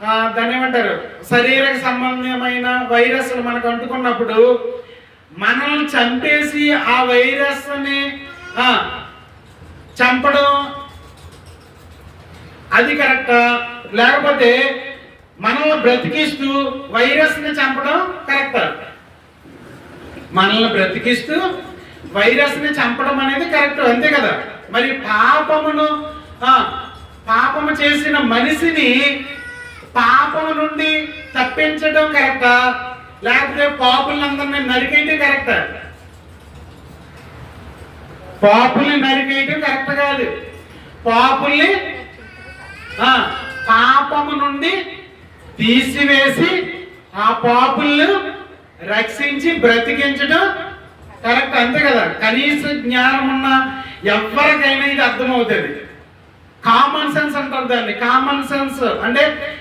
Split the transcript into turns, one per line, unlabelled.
దాన్ని ఏమంటారు? శరీర సంబంధమైన వైరస్లు మనకు అంటుకున్నప్పుడు మనల్ని చంపేసి ఆ వైరస్ని చంపడం అది కరెక్టా? లేకపోతే మనల్ని బ్రతికిస్తూ వైరస్ని చంపడం కరెక్టా? మనల్ని బ్రతికిస్తూ వైరస్ని చంపడం అనేది కరెక్ట్ అంతే కదా? మరి పాపమును పాపము చేసిన మనిషిని పాపం నుండి తప్పించడం కరెక్టా లేకపోతే పాపులందరినీ నరికేయటం కరెక్టా పాపుల్ని నరికేయటం కరెక్ట్ కాదు. పాపుల్ని పాపము నుండి తీసివేసి ఆ పాపులను రక్షించి బ్రతికించడం కరెక్ట్ అంతే కదా? కనీస జ్ఞానం ఉన్న ఎవరికైనా ఇది అర్థమవుతుంది. కామన్ సెన్స్ అంటారు దాన్ని. కామన్ సెన్స్ అంటే